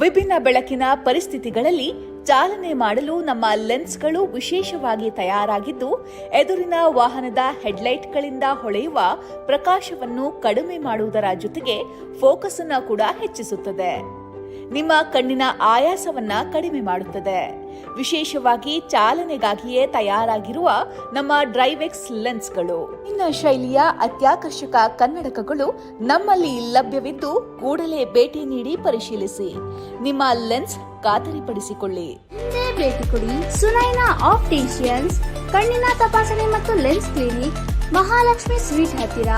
ವಿಭಿನ್ನ ಬೆಳಕಿನ ಪರಿಸ್ಥಿತಿಗಳಲ್ಲಿ ಚಾಲನೆ ಮಾಡಲು ನಮ್ಮ ಲೆನ್ಸ್ಗಳು ವಿಶೇಷವಾಗಿ ತಯಾರಾಗಿದ್ದು, ಎದುರಿನ ವಾಹನದ ಹೆಡ್ಲೈಟ್ಗಳಿಂದ ಹೊಳೆಯುವ ಪ್ರಕಾಶವನ್ನು ಕಡಿಮೆ ಮಾಡುವುದರ ಜೊತೆಗೆ ಫೋಕಸ್ ಅನ್ನು ಕೂಡ ಹೆಚ್ಚಿಸುತ್ತದೆ. ನಿಮ್ಮ ಕಣ್ಣಿನ ಆಯಾಸವನ್ನ ಕಡಿಮೆ ಮಾಡುತ್ತದೆ. ವಿಶೇಷವಾಗಿ ಚಾಲನೆಗಾಗಿಯೇ ತಯಾರಾಗಿರುವ ನಮ್ಮ ಡ್ರೈವೆಕ್ಸ್ ಲೆನ್ಸ್ಗಳು. ಇನ್ನ ಶೈಲಿಯ ಅತ್ಯಾಕರ್ಷಕ ಕನ್ನಡಕಗಳು ನಮ್ಮಲ್ಲಿ ಲಭ್ಯವಿದ್ದು ಕೂಡಲೇ ಭೇಟಿ ನೀಡಿ ಪರಿಶೀಲಿಸಿ. ನಿಮ್ಮ ಲೆನ್ಸ್ ಖಾತರಿಪಡಿಸಿಕೊಳ್ಳಿ. ಭೇಟಿ ಕೊಡಿ ಸುನೈನಾ ಆಪ್ಟಿಷಿಯನ್ಸ್, ಕಣ್ಣಿನ ತಪಾಸಣೆ ಮತ್ತು ಲೆನ್ಸ್ ಕ್ಲಿನಿಕ್, ಮಹಾಲಕ್ಷ್ಮಿ ಸ್ವೀಟ್ ಹತ್ತಿರ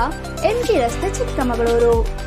ಎಂಜಿ ರಸ್ತೆ ಚಿಕ್ಕಮಗಳೂರು.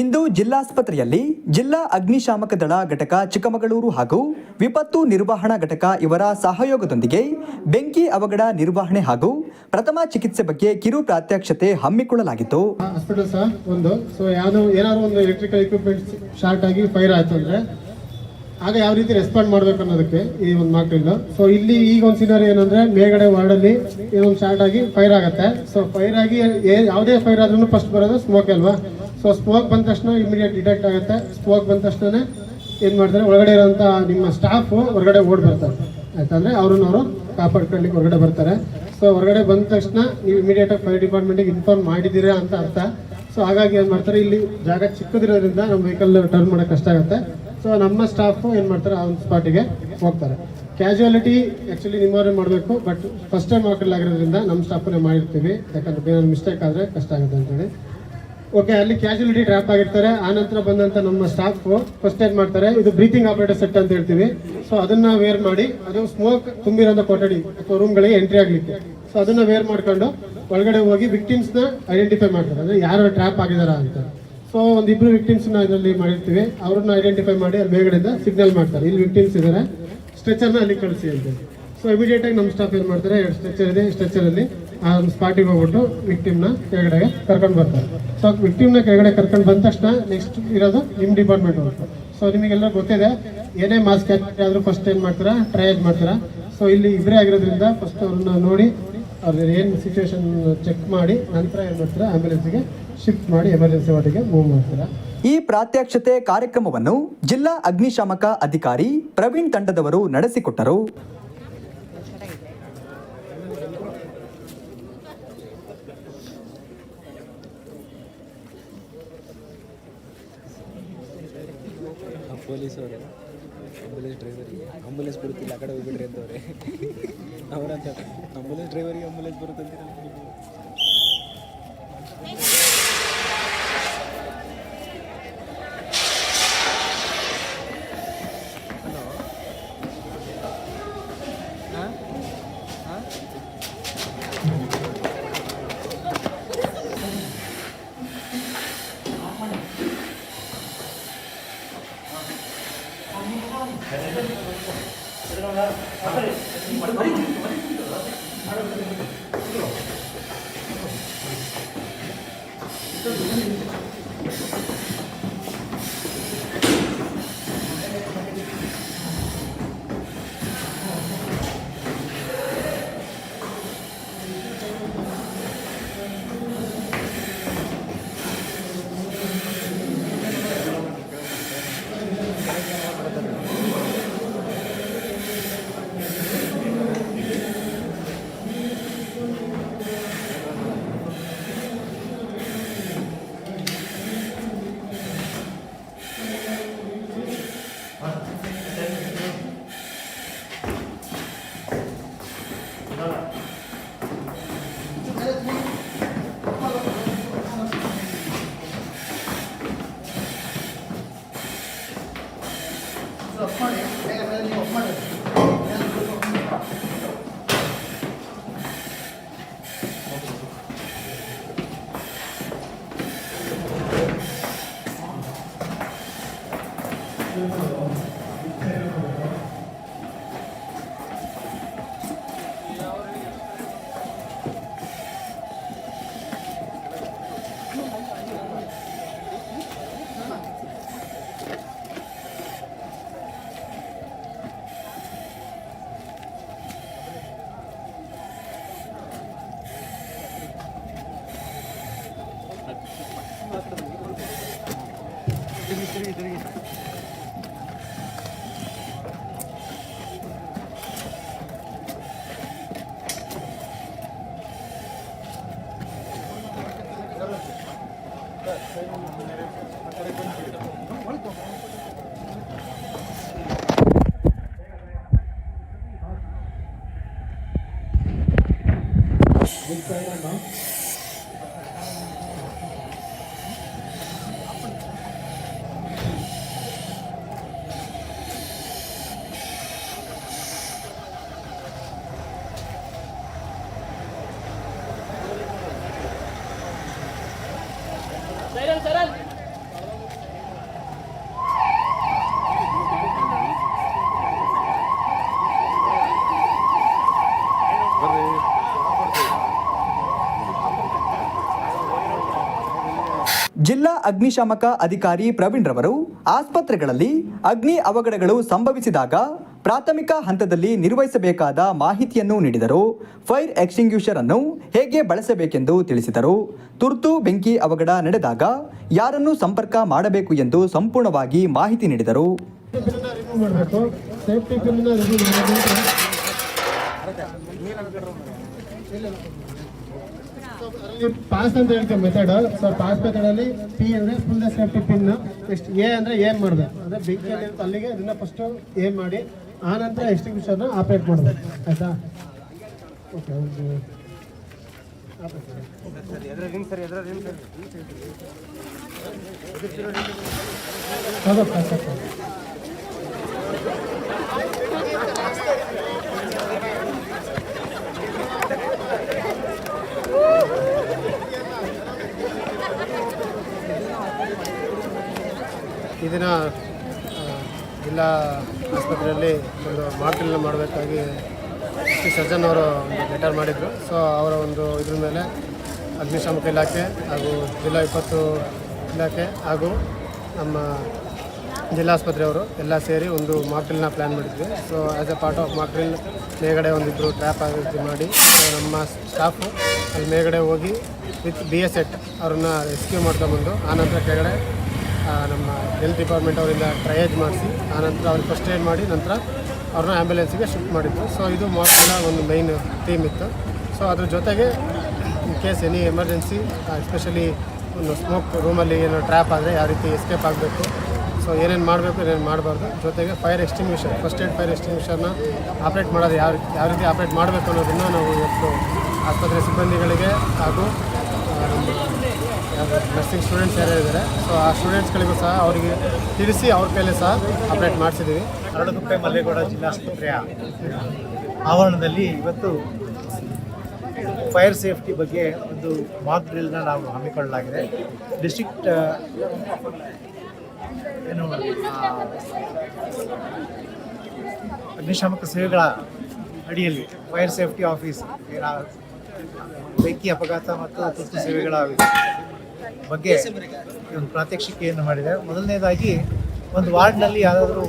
ಇಂದು ಜಿಲ್ಲಾಸ್ಪತ್ರೆಯಲ್ಲಿ ಜಿಲ್ಲಾ ಅಗ್ನಿಶಾಮಕ ದಳ ಘಟಕ ಚಿಕ್ಕಮಗಳೂರು ಹಾಗೂ ವಿಪತ್ತು ನಿರ್ವಹಣಾ ಘಟಕ ಇವರ ಸಹಯೋಗದೊಂದಿಗೆ ಬೆಂಕಿ ಅವಘಡ ನಿರ್ವಹಣೆ ಹಾಗೂ ಪ್ರಥಮ ಚಿಕಿತ್ಸೆ ಬಗ್ಗೆ ಕಿರು ಪ್ರಾತ್ಯಕ್ಷತೆ ಹಮ್ಮಿಕೊಳ್ಳಲಾಗಿತ್ತು. ಹಾಸ್ಪಿಟಲ್ ಸಹ ಒಂದು. ಸೊ ಯಾವುದು ಏನಾದ್ರು ಒಂದು ಎಲೆಕ್ಟ್ರಿಕಲ್ ಎಕ್ವಿಪ್ಮೆಂಟ್ ಶಾರ್ಟ್ ಆಗಿ ಫೈರ್ ಆಯ್ತು ಅಂದರೆ ಆಗ ಯಾವ ರೀತಿ ರೆಸ್ಪಾಂಡ್ ಮಾಡಬೇಕು ಅನ್ನೋದಕ್ಕೆ ಈ ಒಂದು ಮಾಕ್ರಿಲ್ ಸೊ ಇಲ್ಲಿ ಈಗ ಒಂದು ಸಿನಾರಿ ಏನಂದ್ರೆ ಮೇಲ್ಗಡೆ ವಾರ್ಡಲ್ಲಿ ಏನೊಂದು ಶಾರ್ಟ್ ಆಗಿ ಫೈರ್ ಆಗುತ್ತೆ. ಸೊ ಫೈರ್ ಆಗಿ ಯಾವುದೇ ಫೈರ್ ಆದ್ರೂ ಫಸ್ಟ್ ಬರೋದು ಸ್ಮೋಕ್ ಅಲ್ವಾ? ಸೊ ಸ್ಪೋಕ್ ಬಂದ ತಕ್ಷಣ ಇಮಿಡಿಯೇಟ್ ಡಿಟೆಕ್ಟ್ ಆಗುತ್ತೆ. ಸ್ಪೋಕ್ ಬಂದ ತಕ್ಷಣ ಏನು ಮಾಡ್ತಾರೆ? ಒಳಗಡೆ ಇರೋಂಥ ನಿಮ್ಮ ಸ್ಟಾಫ್ ಹೊರಗಡೆ ಓಡ್ ಬರ್ತಾರೆ. ಯಾಕಂದರೆ ಅವ್ರನ್ನ ಅವರು ಕಾಪಾಡ್ಕೊಳ್ಳಿಕ್ಕೆ ಹೊರಗಡೆ ಬರ್ತಾರೆ. ಸೊ ಹೊರಗಡೆ ಬಂದ ತಕ್ಷಣ ನೀವು ಇಮಿಡಿಯೇಟ್ ಆಗಿ ಫೈರ್ ಡಿಪಾರ್ಟ್ಮೆಂಟಿಗೆ ಇನ್ಫಾರ್ಮ್ ಮಾಡಿದ್ದೀರಾ ಅಂತ ಅರ್ಥ. ಸೊ ಹಾಗಾಗಿ ಏನು ಮಾಡ್ತಾರೆ? ಇಲ್ಲಿ ಜಾಗ ಚಿಕ್ಕದಿರೋದ್ರಿಂದ ನಮ್ಮ ವೆಹಿಕಲ್ ಟರ್ನ್ ಮಾಡೋಕೆ ಕಷ್ಟ ಆಗುತ್ತೆ. ಸೊ ನಮ್ಮ ಸ್ಟಾಫು ಏನು ಮಾಡ್ತಾರೆ? ಆ ಒಂದು ಸ್ಪಾಟಿಗೆ ಹೋಗ್ತಾರೆ. ಕ್ಯಾಶುಯಾಲಿಟಿ ಆ್ಯಕ್ಚುಲಿ ನಿಮ್ಮವರೇ ಮಾಡಬೇಕು ಬಟ್ ಫಸ್ಟ್ ಟೈಮ್ ಆಗಿರೋದ್ರಿಂದ ನಮ್ಮ ಸ್ಟಾಫನ್ನೇ ಮಾಡಿರ್ತೀವಿ. ಯಾಕಂದ್ರೆ ಬೇರೆ ಮಿಸ್ಟೇಕ್ ಆದರೆ ಕಷ್ಟ ಆಗುತ್ತೆ ಅಂತೇಳಿ ಓಕೆ ಅಲ್ಲಿ ಕ್ಯಾಶುಲಿಟಿ ಟ್ರ್ಯಾಪ್ ಆಗಿರ್ತಾರೆ. ಆ ನಂತರ ಬಂದಂತ ನಮ್ಮ ಸ್ಟಾಫ್ ಫಸ್ಟ್ ಏನ್ ಮಾಡ್ತಾರೆ. ಇದು ಬ್ರೀತಿಂಗ್ ಆಪರೇಟರ್ ಸೆಟ್ ಅಂತ ಹೇಳ್ತೀವಿ. ಸೊ ಅದನ್ನ ವೇರ್ ಮಾಡಿ, ಅದು ಸ್ಮೋಕ್ ತುಂಬಿರೋಂಥ ಕೊಠಡಿ, ಅಥವಾ ರೂಮ್ಗಳಿಗೆ ಎಂಟ್ರಿ ಆಗ್ಲಿಕ್ಕೆ. ಸೊ ಅದನ್ನ ವೇರ್ ಮಾಡ್ಕೊಂಡು ಒಳಗಡೆ ಹೋಗಿ ವಿಕ್ಟಿಮ್ಸ್ನ ಐಡೆಂಟಿಫೈ ಮಾಡ್ತಾರೆ. ಅಂದ್ರೆ ಯಾರು ಟ್ರ್ಯಾಪ್ ಆಗಿದಾರ ಅಂತ. ಸೊ ಒಂದಿಬ್ರು ವಿಕ್ಟಿಮ್ಸ್ನ ಇದರಲ್ಲಿ ಮಾಡಿರ್ತೀವಿ. ಅವ್ರನ್ನ ಐಡೆಂಟಿಫೈ ಮಾಡಿ ಅಲ್ಲಿ ಮೇಲ್ಗಡೆಯಿಂದ ಸಿಗ್ನಲ್ ಮಾಡ್ತಾರೆ. ಇಲ್ಲಿ ವಿಕ್ಟಿಮ್ಸ್ ಇದ್ದಾರೆ ಸ್ಟ್ರೆಚರ್ನ ಅಲ್ಲಿ ಕಳಿಸಿ ಅಂತ ಸೊ ಇಮಿಡಿಯೇಟ್ ಆಗಿ ನಮ್ಮ ಸ್ಟಾಫ್ ಏನ್ ಮಾಡ್ತಾರೆ? ಎರಡು ಸ್ಟ್ರೆಚರ್ ಇದೆ. ಸ್ಟ್ರೆಚರ್ ಅಲ್ಲಿ ಆ ಸ್ಪಾಟಿಗೆ ಹೋಗ್ಬಿಟ್ಟು ವಿಕ್ಟಿಮ್ನ ನ ಕೆಳಗಡೆ ಕರ್ಕೊಂಡು ಬರ್ತಾರೆ. ಸೊ ವಿಕ್ಟಿಮ್ನ ಕೆಳಗಡೆ ಕರ್ಕೊಂಡು ಬಂದ ತಕ್ಷಣ ನೆಕ್ಸ್ಟ್ ಇರೋದು ನಿಮ್ಮ ಡಿಪಾರ್ಟ್ಮೆಂಟ್ ಹೋಗ್ತಾರೆ ಸೊ ನಿಮಗೆಲ್ಲ ಗೊತ್ತಿದೆ, ಏನೇ ಮಾಸ್ಕ್ ಆದರೂ ಫಸ್ಟ್ ಏನ್ ಮಾಡ್ತೀರಾ? ಟ್ರಯೇಜ್ ಮಾಡ್ತೀರಾ? ಸೊ ಇಲ್ಲಿ ಇಬ್ಬರೇ ಆಗಿರೋದ್ರಿಂದ ಫಸ್ಟ್ ಅವ್ರನ್ನ ನೋಡಿ, ಅವ್ರ ಏನು ಸಿಚುವೇಶನ್ ಚೆಕ್ ಮಾಡಿ, ನಂತರ ಏನು ಮಾಡ್ತಾರೆ? ಆಂಬ್ಯುಲೆನ್ಸ್ಗೆ ಶಿಫ್ಟ್ ಮಾಡಿ ಎಮರ್ಜೆನ್ಸಿ ವಾರ್ಡಿಗೆ ಮೂವ್ ಮಾಡ್ತೀರಾ? ಈ ಪ್ರಾತ್ಯಕ್ಷತೆ ಕಾರ್ಯಕ್ರಮವನ್ನು ಜಿಲ್ಲಾ ಅಗ್ನಿಶಾಮಕ ಅಧಿಕಾರಿ ಪ್ರವೀಣ್ ತಂಡದವರು ನಡೆಸಿಕೊಟ್ಟರು. ಪೊಲೀಸ್ ಅವರು ಆಂಬುಲೆನ್ಸ್ ಡ್ರೈವರಿಗೆ. ಆಂಬುಲೆನ್ಸ್ ಬರುತ್ತಿಲ್ಲ ಆ ಕಡೆ ಹೋಗ್ಬಿಡ್ರಿ ಅಂತವ್ರೆ. ಅವರಂತ ಆಂಬುಲೆನ್ಸ್ ಡ್ರೈವರಿಗೆ ಆಂಬುಲೆನ್ಸ್ ಬರುತ್ತಂತ করে ಜಿಲ್ಲಾ ಅಗ್ನಿಶಾಮಕ ಅಧಿಕಾರಿ ಪ್ರವೀಣ್ ರವರು ಆಸ್ಪತ್ರೆಗಳಲ್ಲಿ ಅಗ್ನಿ ಅವಘಡಗಳು ಸಂಭವಿಸಿದಾಗ ಪ್ರಾಥಮಿಕ ಹಂತದಲ್ಲಿ ನಿರ್ವಹಿಸಬೇಕಾದ ಮಾಹಿತಿಯನ್ನು ನೀಡಿದರು. ಫೈರ್ ಎಕ್ಸ್ಟಿಂಗ್ಯೂಷರ್ ಅನ್ನು ಹೇಗೆ ಬಳಸಬೇಕೆಂದು ತಿಳಿಸಿದರು. ತುರ್ತು ಬೆಂಕಿ ಅವಘಡ ನಡೆದಾಗ ಯಾರನ್ನು ಸಂಪರ್ಕ ಮಾಡಬೇಕು ಎಂದು ಸಂಪೂರ್ಣವಾಗಿ ಮಾಹಿತಿ ನೀಡಿದರು ರಿಮೂವ್ ಮಾಡಬೇಕು ಸೇಫ್ಟಿ ಪಿನ್ ರಿಮೂವ್ ಮಾಡಬೇಕು ಪಾಸ್ ಅಂತ ಹೇಳ್ತೀವಿ ಮೆಥಡ್ ಸೊ ಪಾಸ್ ಮೆಥಡ್ ಅಲ್ಲಿ ಪಿ ಅಂದ್ರೆ full safety pin next A ಅಂದ್ರೆ ಏನ್ ಮಾಡಿದೆ. ಅಂದ್ರೆ ಬೆಂಕಿ ಅಲ್ಲಿಗೆ ಅದನ್ನ ಫಸ್ಟ್ ಏನ್ ಮಾಡಿ, ಆ ನಂತರ ಎಕ್ಸ್ಟಿಂಗ್ವಿಷರ್ನ ಆಪರೇಟ್ ಮಾಡಿದೆ. ಆಯ್ತಾ? ಓಕೆ ಒಂದು ಸಾಕು. ಈ ದಿನ ಜಿಲ್ಲಾ ಆಸ್ಪತ್ರೆಯಲ್ಲಿ ಒಂದು ಮಾರ್ಟಲ್ನ ಮಾಡಬೇಕಾಗಿ ಸಿ ಸರ್ಜನ್ ಅವರು ಒಂದು ಲೆಟರ್ ಮಾಡಿದರು. ಸೊ, ಅವರ ಒಂದು ಇದ್ರ ಮೇಲೆ ಅಗ್ನಿಶಾಮಕ ಇಲಾಖೆ ಹಾಗೂ ಜಿಲ್ಲಾ ವಿಪತ್ತು ಇಲಾಖೆ ಹಾಗೂ ನಮ್ಮ ಜಿಲ್ಲಾಸ್ಪತ್ರೆಯವರು ಎಲ್ಲ ಸೇರಿ ಒಂದು ಮಾಕ್ರಿಲ್ನ ಪ್ಲ್ಯಾನ್ ಮಾಡಿದ್ವಿ. So as a part of mock drill ಮೇಗಡೆ ಒಂದಿಬ್ಬರು ಟ್ರ್ಯಾಪ್ ಆಗಿ ಮಾಡಿ ನಮ್ಮ ಸ್ಟಾಫು ಅಲ್ಲಿ ಮೇಗಡೆ ಹೋಗಿ ವಿತ್ ಬಿ ಎಸ್ ಎಟ್ ಅವ್ರನ್ನ ರೆಸ್ಕ್ಯೂ ಮಾಡ್ಕೊಂಬಂದು ಆನಂತರ ಕೆಳಗಡೆ ನಮ್ಮ ಹೆಲ್ತ್ ಡಿಪಾರ್ಟ್ಮೆಂಟ್ ಅವರಿಂದ ಟ್ರಯೇಜ್ ಮಾಡಿಸಿ ಆನಂತರ ಅವ್ರಿಗೆ ಫಸ್ಟ್ ಏಡ್ ಮಾಡಿ ನಂತರ ಅವ್ರನ್ನ ಆ್ಯಂಬುಲೆನ್ಸಿಗೆ ಶಿಫ್ಟ್ ಮಾಡಿದ್ರು. ಸೊ ಇದು ಮಾರ್ಕ್ನ ಒಂದು ಮೈನ್ ಥೀಮ್ ಇತ್ತು. ಸೊ ಅದ್ರ ಜೊತೆಗೆ in case any emergency especially ಒಂದು ಸ್ಮೋಕ್ ರೂಮಲ್ಲಿ ಏನೋ ಟ್ರ್ಯಾಪ್ ಆದರೆ ಯಾವ ರೀತಿ ಎಸ್ಕೇಪ್ ಆಗಬೇಕು. ಸೊ ಏನೇನು ಮಾಡಬೇಕು, ಏನೇನು ಮಾಡಬಾರ್ದು. ಜೊತೆಗೆ fire extinguisher first aid fire ಎಕ್ಸ್ಟಿಂಗ್ವಿಷರ್ನ operate ಮಾಡೋದು ಯಾವ ಯಾವ ರೀತಿ ಆಪ್ರೇಟ್ ಮಾಡಬೇಕು ಅನ್ನೋದನ್ನು ನಾವು ಇವತ್ತು ಆಸ್ಪತ್ರೆ ಸಿಬ್ಬಂದಿಗಳಿಗೆ ಹಾಗೂ ನರ್ಸಿಂಗ್ ಸ್ಟೂಡೆಂಟ್ಸ್ ಯಾರು ಇದ್ದಾರೆ ಸೊ ಆ ಸ್ಟೂಡೆಂಟ್ಸ್ಗಳಿಗೂ ಸಹ ಅವರಿಗೆ ತಿಳಿಸಿ ಅವ್ರ ಕೈಲೇ ಸಹ ಅಪ್ಡೇಟ್ ಮಾಡಿಸಿದ್ದೀವಿ ಅರಳುಗುಪ್ಪೆ ಮಲ್ಲೇಗೌಡ ಜಿಲ್ಲಾಸ್ಪತ್ರೆಯ ಆವರಣದಲ್ಲಿ ಇವತ್ತು ಫೈರ್ ಸೇಫ್ಟಿ ಬಗ್ಗೆ ಒಂದು ಮಾಕ್ ಡ್ರಿಲ್ನ ನಾವು ಹಮ್ಮಿಕೊಳ್ಳಲಾಗಿದೆ. ಡಿಸ್ಟ್ರಿಕ್ಟ್ ಏನು ಅಗ್ನಿಶಾಮಕ ಸೇವೆಗಳ ಅಡಿಯಲ್ಲಿ ಫೈರ್ ಸೇಫ್ಟಿ ಆಫೀಸ್ ಬೆಂಕಿ ಅಪಘಾತ ಮತ್ತು ತುರ್ತು ಸೇವೆಗಳ ಬಗ್ಗೆ ಒಂದು ಪ್ರಾತ್ಯಕ್ಷಿಕೆಯನ್ನು ಮಾಡಿದೆ. ಮೊದಲನೇದಾಗಿ ಒಂದು ವಾರ್ಡ್ನಲ್ಲಿ ಯಾರಾದರೂ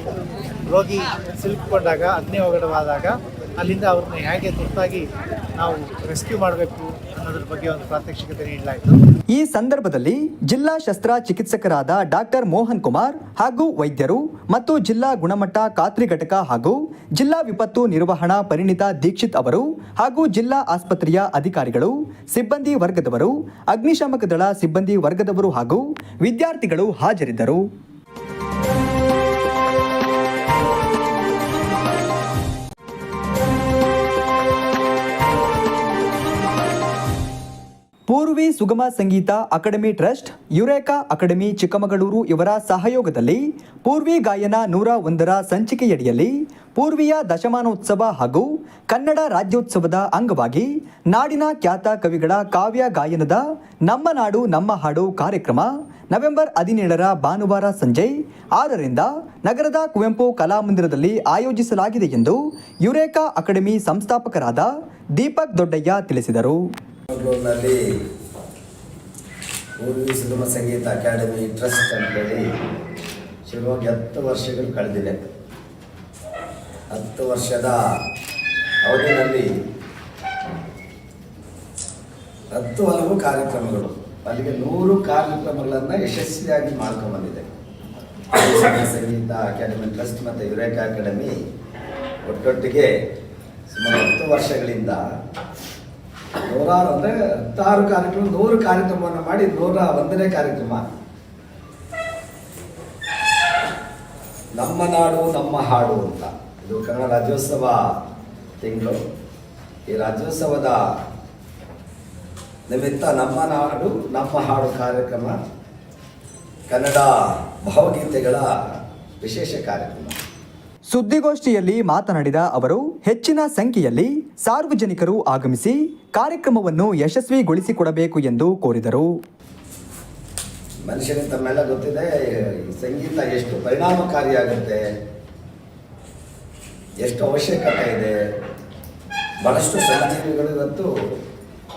ರೋಗಿ ಸಿಲುಕಿಕೊಂಡಾಗ ಅಗ್ನಿ ಒಗಡವಾದಾಗ ಅಲ್ಲಿಂದ ಅವ್ರನ್ನ ಹೇಗೆ ತುರ್ತಾಗಿ ನಾವು ರೆಸ್ಕ್ಯೂ ಮಾಡಬೇಕು ಅನ್ನೋದ್ರ ಬಗ್ಗೆ ಒಂದು ಪ್ರಾತ್ಯಕ್ಷಿಕತೆ ನೀಡಲಾಯಿತು. ಈ ಸಂದರ್ಭದಲ್ಲಿ ಜಿಲ್ಲಾ ಶಸ್ತ್ರ ಚಿಕಿತ್ಸಕರಾದ ಡಾಕ್ಟರ್ ಮೋಹನ್ ಕುಮಾರ್ ಹಾಗೂ ವೈದ್ಯರು ಮತ್ತು ಜಿಲ್ಲಾ ಗುಣಮಟ್ಟ ಖಾತ್ರಿ ಘಟಕ ಹಾಗೂ ಜಿಲ್ಲಾ ವಿಪತ್ತು ನಿರ್ವಹಣಾ ಪರಿಣಿತ ದೀಕ್ಷಿತ್ ಅವರು ಹಾಗೂ ಜಿಲ್ಲಾ ಆಸ್ಪತ್ರೆಯ ಅಧಿಕಾರಿಗಳು, ಸಿಬ್ಬಂದಿ ವರ್ಗದವರು, ಅಗ್ನಿಶಾಮಕ ದಳ ಸಿಬ್ಬಂದಿ ವರ್ಗದವರು ಹಾಗೂ ವಿದ್ಯಾರ್ಥಿಗಳು ಹಾಜರಿದ್ದರು. Purvi Sugama Sangeetha Academy Trust, Eureka Academy, Chikkamagaluru ಇವರ ಸಹಯೋಗದಲ್ಲಿ ಪೂರ್ವಿ ಗಾಯನ ನೂರ ಒಂದರ ಸಂಚಿಕೆಯಡಿಯಲ್ಲಿ ಪೂರ್ವಿಯ ದಶಮಾನೋತ್ಸವ ಹಾಗೂ ಕನ್ನಡ ರಾಜ್ಯೋತ್ಸವದ ಅಂಗವಾಗಿ ನಾಡಿನ ಖ್ಯಾತ ಕವಿಗಳ ಕಾವ್ಯ ಗಾಯನದ ನಮ್ಮ ನಾಡು, ನಮ್ಮ ಹಾಡು ಕಾರ್ಯಕ್ರಮ ನವೆಂಬರ್ ಹದಿನೇಳರ ಭಾನುವಾರ ಸಂಜೆ ಆರರಿಂದ ನಗರದ ಕುವೆಂಪು ಕಲಾಮಂದಿರದಲ್ಲಿ ಆಯೋಜಿಸಲಾಗಿದೆ ಎಂದು ಯುರೇಕಾ ಅಕಾಡೆಮಿ ಸಂಸ್ಥಾಪಕರಾದ ದೀಪಕ್ ದೊಡ್ಡಯ್ಯ ತಿಳಿಸಿದರು. ಬೆಂಗಳೂರಿನಲ್ಲಿ ಪೂರ್ವಿ ಸುಗಮ ಸಂಗೀತ ಅಕಾಡೆಮಿ ಟ್ರಸ್ಟ್ ಅಂತೇಳಿ ಶುರುವಾಗಿ ಹತ್ತು ವರ್ಷಗಳು ಕಳೆದಿವೆ ಹತ್ತು ವರ್ಷದ ಅವಧಿನಲ್ಲಿ ಹತ್ತು ಹಲವು ಕಾರ್ಯಕ್ರಮಗಳು, ಅಲ್ಲಿಗೆ ನೂರು ಕಾರ್ಯಕ್ರಮಗಳನ್ನು ಯಶಸ್ವಿಯಾಗಿ ಮಾಡ್ಕೊಂಡ್ಬಂದಿದೆ ಸಂಗೀತ ಅಕಾಡೆಮಿ ಟ್ರಸ್ಟ್ ಮತ್ತು ಯುರೇಕಾ ಅಕಾಡೆಮಿ ಒಟ್ಟೊಟ್ಟಿಗೆ ಸುಮಾರು ಹತ್ತು ವರ್ಷಗಳಿಂದ ನೂರಾರು ಅಂದರೆ ಹತ್ತಾರು ಕಾರ್ಯಕ್ರಮ, ನೂರು ಕಾರ್ಯಕ್ರಮವನ್ನು ಮಾಡಿ ನೂರ ಒಂದನೇ ಕಾರ್ಯಕ್ರಮ. ನಮ್ಮ ನಾಡು, ನಮ್ಮ ಹಾಡು ಅಂತ. ಇದು ಕನ್ನಡ ರಾಜ್ಯೋತ್ಸವ ತಿಂಗಳು. ಈ ರಾಜ್ಯೋತ್ಸವದ ನಿಮಿತ್ತ ನಮ್ಮ ನಾಡು, ನಮ್ಮ ಹಾಡು ಕಾರ್ಯಕ್ರಮ ಕನ್ನಡ ಭಾವಗೀತೆಗಳ ವಿಶೇಷ ಕಾರ್ಯಕ್ರಮ. ಸುದ್ದಿಗೋಷ್ಠಿಯಲ್ಲಿ ಮಾತನಾಡಿದ ಅವರು, ಹೆಚ್ಚಿನ ಸಂಖ್ಯೆಯಲ್ಲಿ ಸಾರ್ವಜನಿಕರು ಆಗಮಿಸಿ ಕಾರ್ಯಕ್ರಮವನ್ನು ಯಶಸ್ವಿಗೊಳಿಸಿಕೊಡಬೇಕು ಎಂದು ಕೋರಿದರು. ಮನುಷ್ಯನಿಗೆ ತಮ್ಮೆಲ್ಲ ಗೊತ್ತಿದೆ ಸಂಗೀತ ಎಷ್ಟು ಪರಿಣಾಮಕಾರಿಯಾಗುತ್ತೆ, ಎಷ್ಟು ಅವಶ್ಯಕತೆ ಇದೆ. ಬಹಳಷ್ಟು ಸಹಜೀವಿಗಳು ಇವತ್ತು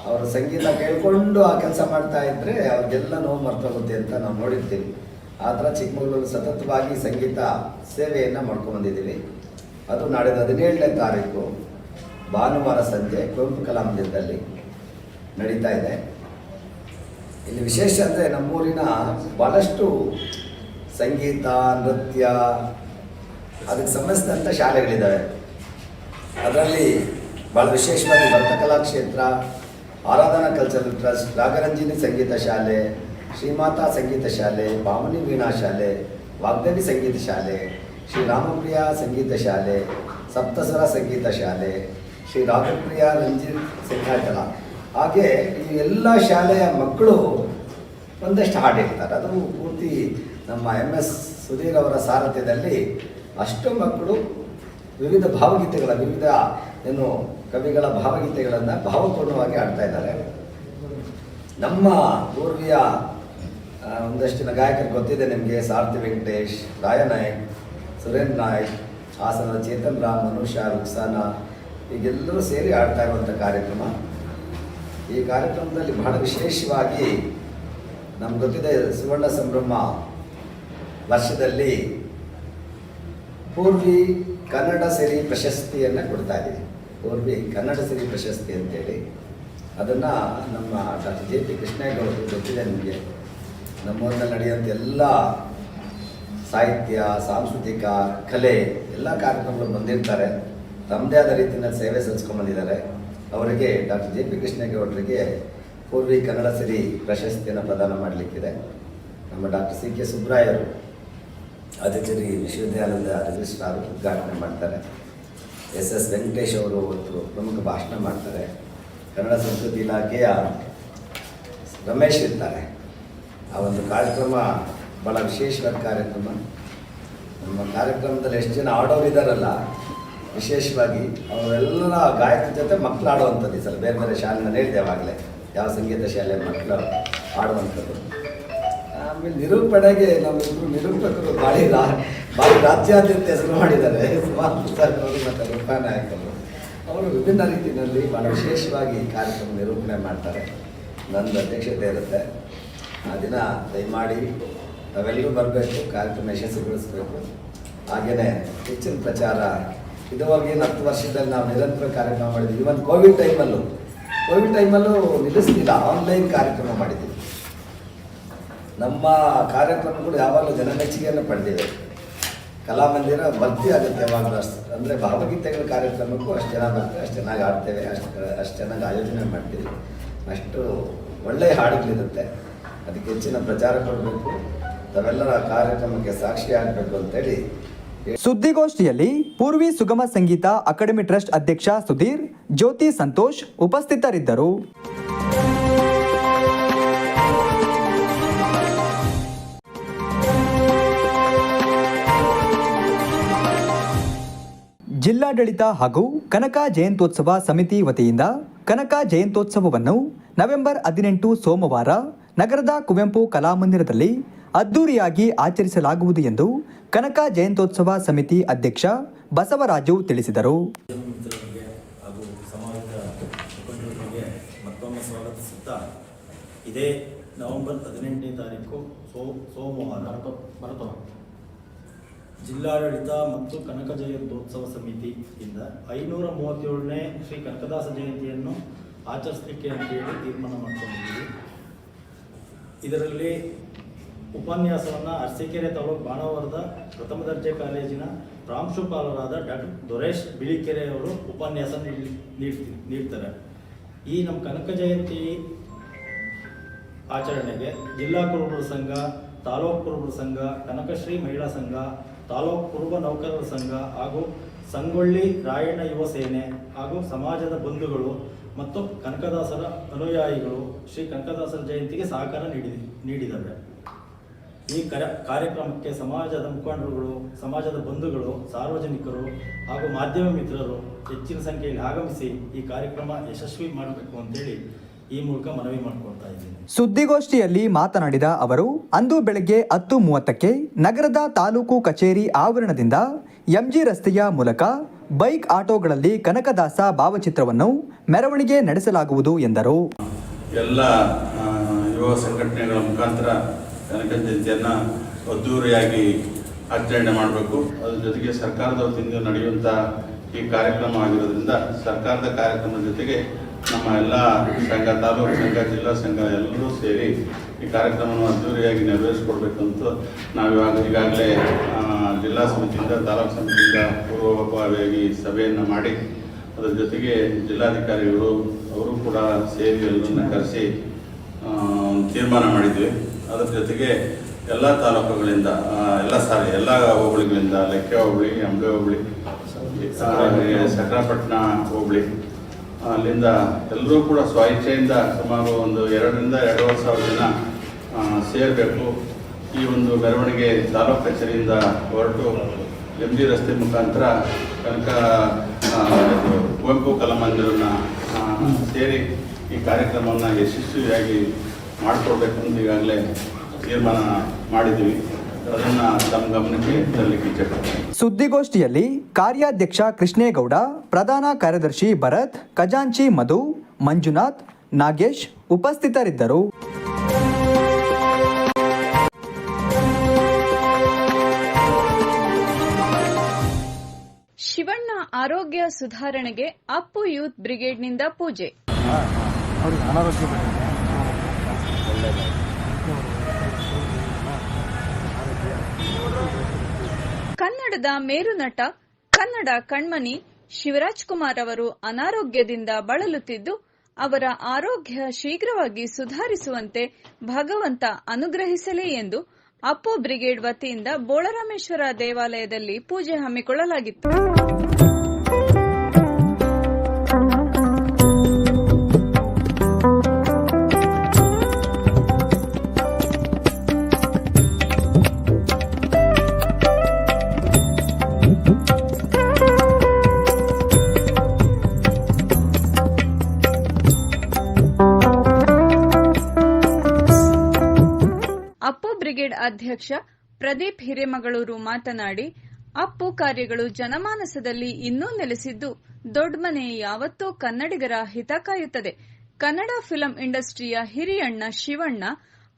ಅವರ ಸಂಗೀತ ಕೇಳಿಕೊಂಡು ಆ ಕೆಲಸ ಮಾಡ್ತಾ ಇದ್ರೆ ಅವ್ರಿಗೆಲ್ಲ ನೋವು ಮರ್ತೋಗುತ್ತೆ ಅಂತ ನಾವು ನೋಡಿರ್ತೀವಿ. ಆ ಥರ ಚಿಕ್ಕಮಗಳೂರು ಸತತವಾಗಿ ಸಂಗೀತ ಸೇವೆಯನ್ನು ಮಾಡ್ಕೊಂಡ್ಬಂದಿದ್ದೀವಿ ಅದು ನಾಡಿದ ಹದಿನೇಳನೇ ತಾರೀಕು ಭಾನುವಾರ ಸಂಜೆ ಕುವೆಂಪು ಕಲಾಮಂದಿರದಲ್ಲಿ ನಡೀತಾ ಇದೆ. ಇಲ್ಲಿ ವಿಶೇಷ ಅಂದರೆ ನಮ್ಮೂರಿನ ಭಾಳಷ್ಟು ಸಂಗೀತ, ನೃತ್ಯ, ಅದಕ್ಕೆ ಸಂಬಂಧಿಸಿದಂಥ ಶಾಲೆಗಳಿದ್ದಾವೆ. ಅದರಲ್ಲಿ ಭಾಳ ವಿಶೇಷವಾಗಿ ಭರತಕಲಾ ಕ್ಷೇತ್ರ, ಆರಾಧನಾ ಕಲ್ಚರಲ್ ಟ್ರಸ್ಟ್ ರಾಗರಂಜಿನಿ ಸಂಗೀತ ಶಾಲೆ ಶ್ರೀಮಾತಾ ಸಂಗೀತ ಶಾಲೆ ಭಾವನಿ ವೀಣಾ ಶಾಲೆ, ವಾಗ್ದೇವಿ ಸಂಗೀತ ಶಾಲೆ, ಶ್ರೀ ರಾಮಪ್ರಿಯ ಸಂಗೀತ ಶಾಲೆ, ಸಪ್ತಸ್ವರ ಸಂಗೀತ ಶಾಲೆ, ಶ್ರೀ ರಾಮಪ್ರಿಯ ರಂಜಿತ್ ಸಿಂಹಾಚಲ ಹಾಗೆ ಈ ಎಲ್ಲ ಶಾಲೆಯ ಮಕ್ಕಳು ಒಂದಷ್ಟು ಹಾಡು ಹೇಳ್ತಾರೆ. ಅದು ಪೂರ್ತಿ ನಮ್ಮ ಎಂ ಎಸ್ ಸುಧೀರ್ ಅವರ ಸಾರಥ್ಯದಲ್ಲಿ ಅಷ್ಟು ಮಕ್ಕಳು ವಿವಿಧ ಭಾವಗೀತೆಗಳ, ವಿವಿಧ ಏನು ಕವಿಗಳ ಭಾವಗೀತೆಗಳನ್ನು ಭಾವಪೂರ್ಣವಾಗಿ ಆಡ್ತಾ ಇದ್ದಾರೆ. ನಮ್ಮ ಪೂರ್ವಿಯ ಒಂದಷ್ಟು ಜನ ಗಾಯಕರು ಗೊತ್ತಿದೆ ನಿಮಗೆ, ಸಾರ್ಥಿ ವೆಂಕಟೇಶ್, ರಾಯನಾಯಕ್, ಸುರೇಂದ್ರ ನಾಯಕ್ ಹಾಸನ ಚೇತನ್ ರಾಮ್ ಮನುಷ ರುಕ್ಸಾನ ಈಗೆಲ್ಲರೂ ಸೇರಿ ಆಡ್ತಾ ಇರುವಂಥ ಕಾರ್ಯಕ್ರಮ. ಈ ಕಾರ್ಯಕ್ರಮದಲ್ಲಿ ಬಹಳ ವಿಶೇಷವಾಗಿ ನಮ್ಗೆ ಗೊತ್ತಿದೆ, ಸುವರ್ಣ ಸಂಭ್ರಮ ವರ್ಷದಲ್ಲಿ ಪೂರ್ವಿ ಕನ್ನಡ ಸಿರಿ ಪ್ರಶಸ್ತಿಯನ್ನು ಕೊಡ್ತಾ ಇದ್ದೀವಿ. ಪೂರ್ವಿ ಕನ್ನಡ ಸಿರಿ ಪ್ರಶಸ್ತಿ ಅಂತೇಳಿ. ಅದನ್ನು ನಮ್ಮ ಡಾಕ್ಟರ್ ಜೆ ಪಿ ಕೃಷ್ಣೇಗೌಡರು ಗೊತ್ತಿದೆ ನಿಮಗೆ. ನಮ್ಮೂರಿನಲ್ಲಿ ನಡೆಯುವಂಥ ಎಲ್ಲ ಸಾಹಿತ್ಯ, ಸಾಂಸ್ಕೃತಿಕ, ಕಲೆ ಎಲ್ಲ ಕಾರ್ಯಕ್ರಮಗಳು ಬಂದಿರ್ತಾರೆ. ತಮ್ಮದೇ ಆದ ರೀತಿಯಲ್ಲಿ ಸೇವೆ ಸಲ್ಲಿಸ್ಕೊಂಡ್ಬಂದಿದ್ದಾರೆ ಅವರಿಗೆ ಡಾಕ್ಟರ್ ಜೆ ಪಿ ಕೃಷ್ಣೇಗೌಡರಿಗೆ ಪೂರ್ವಿ ಕನ್ನಡ ಸಿರಿ ಪ್ರಶಸ್ತಿಯನ್ನು ಪ್ರದಾನ ಮಾಡಲಿಕ್ಕಿದೆ. ನಮ್ಮ ಡಾಕ್ಟರ್ ಸಿ ಕೆ ಸುಬ್ರಾಯರು ಆದಿಚುರಿ ವಿಶ್ವವಿದ್ಯಾಲಯದ ರಿಜಿಸ್ಟ್ರಾರ್ ಉದ್ಘಾಟನೆ ಮಾಡ್ತಾರೆ. ಎಸ್ ಎಸ್ ವೆಂಕಟೇಶ್ ಅವರು ಒಂದು ಪ್ರಮುಖ ಭಾಷಣ ಮಾಡ್ತಾರೆ. ಕನ್ನಡ ಸಂಸ್ಕೃತಿ ಇಲಾಖೆಯ ರಮೇಶ್ ಇರ್ತಾರೆ. ಆ ಒಂದು ಕಾರ್ಯಕ್ರಮ ಭಾಳ ವಿಶೇಷವಾದ ಕಾರ್ಯಕ್ರಮ. ನಮ್ಮ ಕಾರ್ಯಕ್ರಮದಲ್ಲಿ ಎಷ್ಟು ಜನ ಆಡೋರು ಇದ್ದಾರಲ್ಲ ವಿಶೇಷವಾಗಿ ಅವರೆಲ್ಲ ಗಾಯಕರ ಜೊತೆ ಮಕ್ಕಳು ಆಡುವಂಥದ್ದು ಈ ಸಲ. ಬೇರೆ ಬೇರೆ ಶಾಲೆ ನಾನು ಹೇಳಿದೆ ಅವಾಗಲೇ ಯಾವ ಸಂಗೀತ ಶಾಲೆ ಮಕ್ಕಳು ಆಡುವಂಥದ್ದು. ಆಮೇಲೆ ನಿರೂಪಣೆಗೆ ನಮ್ಮಿಬ್ಬರು ನಿರೂಪಕರು ಭಾರಿ ರಾ ಭಾರಿ ರಾಜ್ಯಾದ್ಯಂತ ಹೆಸರು ಮಾಡಿದ್ದಾರೆ. ಸುಮಾರು ಸರ್ ಮತ್ತು ರೂಪಾಯಿ ನಾಯಕರು ಅವರು ವಿಭಿನ್ನ ರೀತಿಯಲ್ಲಿ ಭಾಳ ವಿಶೇಷವಾಗಿ ಕಾರ್ಯಕ್ರಮ ನಿರೂಪಣೆ ಮಾಡ್ತಾರೆ. ನಂದು ಅಧ್ಯಕ್ಷತೆ ಇರುತ್ತೆ. ಆ ದಿನ ದಯಮಾಡಿ ನಾವೆಲ್ಲರೂ ಬರಬೇಕು, ಕಾರ್ಯಕ್ರಮ ಯಶಸ್ವಿಗೊಳಿಸಬೇಕು. ಹಾಗೆಯೇ ಹೆಚ್ಚಿನ ಪ್ರಚಾರ. ಇದುವಾಗಿ ಏನು ಹತ್ತು ವರ್ಷದಲ್ಲಿ ನಾವು ನಿರಂತರ ಕಾರ್ಯಕ್ರಮ ಮಾಡಿದ್ದೀವಿ ಇವನ್ ಕೋವಿಡ್ ಟೈಮಲ್ಲೂ ಕೋವಿಡ್ ಟೈಮಲ್ಲೂ ನಿಲ್ಲಿಸ್ತಿಲ್ಲ ಆನ್ಲೈನ್ ಕಾರ್ಯಕ್ರಮ ಮಾಡಿದ್ದೀವಿ ನಮ್ಮ ಕಾರ್ಯಕ್ರಮಗಳು ಯಾವಾಗಲೂ ಜನಮೆಚ್ಚುಗೆಯನ್ನು ಪಡೆದಿವೆ. ಕಲಾಮಂದಿರ ಭರ್ತಿ ಆಗುತ್ತೆ ಯಾವಾಗಲೂ ಅಷ್ಟು. ಅಂದರೆ ಭಾವಗೀತೆಗಳ ಕಾರ್ಯಕ್ರಮಕ್ಕೂ ಅಷ್ಟು ಜನ ಬರ್ತಾರೆ, ಅಷ್ಟು ಚೆನ್ನಾಗಿ ಆಡ್ತೇವೆ ಅಷ್ಟು ಅಷ್ಟು ಚೆನ್ನಾಗಿ ಆಯೋಜನೆ ಮಾಡ್ತೀವಿ. ಅಷ್ಟು ಒಳ್ಳೆಯ ಹಾಡುಗಳಿರುತ್ತೆ. ಅದಕ್ಕೆ ಹೆಚ್ಚಿನ ಪ್ರಚಾರ ಕೊಡಬೇಕು. ತಾವೆಲ್ಲರ ಕಾರ್ಯಕ್ರಮಕ್ಕೆ ಸಾಕ್ಷಿ ಆಗಬೇಕು ಅಂತೇಳಿ ಸುದ್ದಿಗೋಷ್ಠಿಯಲ್ಲಿ ಪೂರ್ವಿ ಸುಗಮ ಸಂಗೀತ ಅಕಾಡೆಮಿ ಟ್ರಸ್ಟ್ ಅಧ್ಯಕ್ಷ ಸುಧೀರ್, ಜ್ಯೋತಿ ಸಂತೋಷ್ ಉಪಸ್ಥಿತರಿದ್ದರು. ಜಿಲ್ಲಾಡಳಿತ ಹಾಗೂ ಕನಕ ಜಯಂತ್ಯೋತ್ಸವ ಸಮಿತಿ ವತಿಯಿಂದ ಕನಕ ಜಯಂತ್ಯೋತ್ಸವವನ್ನು ನವೆಂಬರ್ ಹದಿನೆಂಟು ಸೋಮವಾರ ನಗರದ ಕುವೆಂಪು ಕಲಾಮಂದಿರದಲ್ಲಿ ಅದ್ದೂರಿಯಾಗಿ ಆಚರಿಸಲಾಗುವುದು ಎಂದು ಕನಕ ಜಯಂತ್ಯೋತ್ಸವ ಸಮಿತಿ ಅಧ್ಯಕ್ಷ ಬಸವರಾಜು ತಿಳಿಸಿದರು. ಇದೇ ನವೆಂಬರ್ ಹದಿನೆಂಟನೇ ತಾರೀಕು ಸೋ, ಸೋಮವಾರ ಜಿಲ್ಲಾಡಳಿತ ಮತ್ತು ಕನಕ ಜಯಂತ್ಯೋತ್ಸವ ಸಮಿತಿಯಿಂದ ಐನೂರ ಮೂವತ್ತೇಳನೇ ಶ್ರೀ ಕನಕದಾಸ ಜಯಂತಿಯನ್ನು ಆಚರಿಸಲಿಕ್ಕೆ ಅಂತೇಳಿ ತೀರ್ಮಾನ ಮಾಡ್ಕೊಂಡಿದ್ದೀವಿ. ಇದರಲ್ಲಿ ಉಪನ್ಯಾಸವನ್ನು ಅರಸೀಕೆರೆ ತಾಲೂಕು ಬಾಣವರದ ಪ್ರಥಮ ದರ್ಜೆ ಕಾಲೇಜಿನ ಪ್ರಾಂಶುಪಾಲರಾದ ಡಾಕ್ಟರ್ ದೊರೇಶ್ ಬಿಳಿಕೆರೆ ಅವರು ಉಪನ್ಯಾಸ ನೀಡ್- ನೀಡ್ತಿ- ನೀಡ್ತಾರೆ. ಈ ನಮ್ಮ ಕನಕ ಜಯಂತಿ ಆಚರಣೆಗೆ ಜಿಲ್ಲಾ ಕುರುಬರ ಸಂಘ, ತಾಲೂಕು ಕುರುಬರ ಸಂಘ, ಕನಕಶ್ರೀ ಮಹಿಳಾ ಸಂಘ, ತಾಲೂಕು ಕುರುಬ ನೌಕರರ ಸಂಘ ಹಾಗೂ ಸಂಗೊಳ್ಳಿ ರಾಯಣ್ಣ ಯುವ ಸೇನೆ ಹಾಗೂ ಸಮಾಜದ ಬಂಧುಗಳು ಮತ್ತು ಕನಕದಾಸರ ಅನುಯಾಯಿಗಳು ಶ್ರೀ ಕನಕದಾಸರ ಜಯಂತಿಗೆ ಸಹಕಾರ ನೀಡಿ ನೀಡಿದ್ದಾರೆ ಈ ಕರ, ಕಾರ್ಯಕ್ರಮಕ್ಕೆ ಸಮಾಜದ ಮುಖಂಡರುಗಳು, ಸಮಾಜದ ಬಂಧುಗಳು, ಸಾರ್ವಜನಿಕರು ಹಾಗೂ ಮಾಧ್ಯಮ ಮಿತ್ರರು ಹೆಚ್ಚಿನ ಸಂಖ್ಯೆಯಲ್ಲಿ ಆಗಮಿಸಿ ಈ ಕಾರ್ಯಕ್ರಮ ಯಶಸ್ವಿ ಮಾಡಬೇಕು ಅಂತೇಳಿ ಈ ಮೂಲಕ ಮನವಿ ಮಾಡ್ಕೊಳ್ತಾ ಇದ್ದೀನಿ. ಸುದ್ದಿಗೋಷ್ಠಿಯಲ್ಲಿ ಮಾತನಾಡಿದ ಅವರು, ಅಂದು ಬೆಳಗ್ಗೆ ಹತ್ತು ಮೂವತ್ತಕ್ಕೆ ನಗರದ ತಾಲೂಕು ಕಚೇರಿ ಆವರಣದಿಂದ ಎಂಜಿ ರಸ್ತೆಯ ಮೂಲಕ ಬೈಕ್ ಆಟೋಗಳಲ್ಲಿ ಕನಕದಾಸ ಭಾವಚಿತ್ರವನ್ನು ಮೆರವಣಿಗೆ ನಡೆಸಲಾಗುವುದು ಎಂದರು. ಎಲ್ಲ ಯುವ ಸಂಘಟನೆಗಳ ಮುಖಾಂತರ ಕನಕ ಜಯಂತಿಯನ್ನು ಅದ್ದೂರಿಯಾಗಿ ಆಚರಣೆ ಮಾಡಬೇಕು. ಅದ್ರ ಜೊತೆಗೆ ಸರ್ಕಾರದ ವತಿಯಿಂದ ನಡೆಯುವಂಥ ಈ ಕಾರ್ಯಕ್ರಮ ಆಗಿರೋದ್ರಿಂದ ಸರ್ಕಾರದ ಕಾರ್ಯಕ್ರಮದ ಜೊತೆಗೆ ನಮ್ಮ ಎಲ್ಲ ಸಂಘ, ತಾಲೂಕು ಸಂಘ, ಜಿಲ್ಲಾ ಸಂಘ ಎಲ್ಲರೂ ಸೇರಿ ಈ ಕಾರ್ಯಕ್ರಮವನ್ನು ಅದ್ದೂರಿಯಾಗಿ ನೆರವೇರಿಸಿಕೊಡ್ಬೇಕಂತ ನಾವು ಇವಾಗ ಈಗಾಗಲೇ ಜಿಲ್ಲಾ ಸಮಿತಿಯಿಂದ ತಾಲೂಕು ಸಮಿತಿಯಿಂದ ಪೂರ್ವಭಾವಿಯಾಗಿ ಸಭೆಯನ್ನು ಮಾಡಿ ಅದರ ಜೊತೆಗೆ ಜಿಲ್ಲಾಧಿಕಾರಿಗಳು ಅವರು ಕೂಡ ಸೇರಿ ಎಲ್ಲರನ್ನ ಕರೆಸಿ ತೀರ್ಮಾನ ಮಾಡಿದ್ವಿ. ಅದರ ಜೊತೆಗೆ ಎಲ್ಲ ತಾಲೂಕುಗಳಿಂದ ಎಲ್ಲ ಸಾರಿ ಎಲ್ಲ ಹೋಬಳಿಗಳಿಂದ ಲೆಕ್ಕ ಹೋಬಳಿ ಅಂಬೆ ಹೋಬಳಿ ಸಕರಾಪಟ್ಟಣ ಹೋಬಳಿ ಅಲ್ಲಿಂದ ಎಲ್ಲರೂ ಕೂಡ ಸ್ವಇಚ್ಛೆಯಿಂದ ಸುಮಾರು ಒಂದು ಎರಡರಿಂದ ಎರಡೂವರೆ ಸಾವಿರ ಜನ ಸೇರಬೇಕು. ಈ ಒಂದು ಮೆರವಣಿಗೆ ತಾಲೂಕು ಕಚೇರಿಯಿಂದ ಹೊರಟು ಎಂ ಜಿ ರಸ್ತೆ ಮುಖಾಂತರ ಕನಕ ಕುವೆಂಪು ಕಲಾಮಂದಿರನ್ನ ಸೇರಿ ಈ ಕಾರ್ಯಕ್ರಮವನ್ನು ಯಶಸ್ವಿಯಾಗಿ ಮಾಡಿಕೊಡ್ಬೇಕು ಅಂತ ಈಗಾಗಲೇ ತೀರ್ಮಾನ ಮಾಡಿದ್ದೀವಿ. ಅದನ್ನು ತಮ್ಮ ಗಮನಕ್ಕೆ ತರಲಿಕ್ಕೆ ಇಚ್ಛೆಪಡ್ತೀನಿ ಸುದ್ದಿಗೋಷ್ಠಿಯಲ್ಲಿ ಕಾರ್ಯಾಧ್ಯಕ್ಷ ಕೃಷ್ಣೇಗೌಡ ಪ್ರಧಾನ ಕಾರ್ಯದರ್ಶಿ ಭರತ್ ಖಜಾಂಚಿ ಮಧು ಮಂಜುನಾಥ್ ನಾಗೇಶ್ ಉಪಸ್ಥಿತರಿದ್ದರು. ಶಿವಣ್ಣ ಆರೋಗ್ಯ ಸುಧಾರಣೆಗೆ ಅಪ್ಪು ಯೂತ್ ಬ್ರಿಗೇಡ್ನಿಂದ ಪೂಜೆ. ಕನ್ನಡದ ಮೇರುನಟ ಕನ್ನಡ ಕಣ್ಮನಿ ಶಿವರಾಜ್ ಕುಮಾರ್ ಅವರು ಅನಾರೋಗ್ಯದಿಂದ ಬಳಲುತ್ತಿದ್ದು, ಅವರ ಆರೋಗ್ಯ ಶೀಘ್ರವಾಗಿ ಸುಧಾರಿಸುವಂತೆ ಭಗವಂತ ಅನುಗ್ರಹಿಸಲಿ ಎಂದು ಅಪ್ಪು ಬ್ರಿಗೇಡ್ ವತಿಯಿಂದ ಬೋಳರಾಮೇಶ್ವರ ದೇವಾಲಯದಲ್ಲಿ ಪೂಜೆ ಹಮ್ಮಿಕೊಳ್ಳಲಾಗಿತ್ತು. ಅಧ್ಯಕ್ಷ ಪ್ರದೀಪ್ ಹಿರೇಮಗಳೂರು ಮಾತನಾಡಿ, ಅಪ್ಪು ಕಾರ್ಯಗಳು ಜನಮಾನಸದಲ್ಲಿ ಇನ್ನೂ ನೆಲೆಸಿದ್ದು, ದೊಡ್ಡಮನೆ ಯಾವತ್ತೂ ಕನ್ನಡಿಗರ ಹಿತ ಕಾಯುತ್ತದೆ. ಕನ್ನಡ ಫಿಲಂ ಇಂಡಸ್ಟ್ರಿಯ ಹಿರಿಯಣ್ಣ ಶಿವಣ್ಣ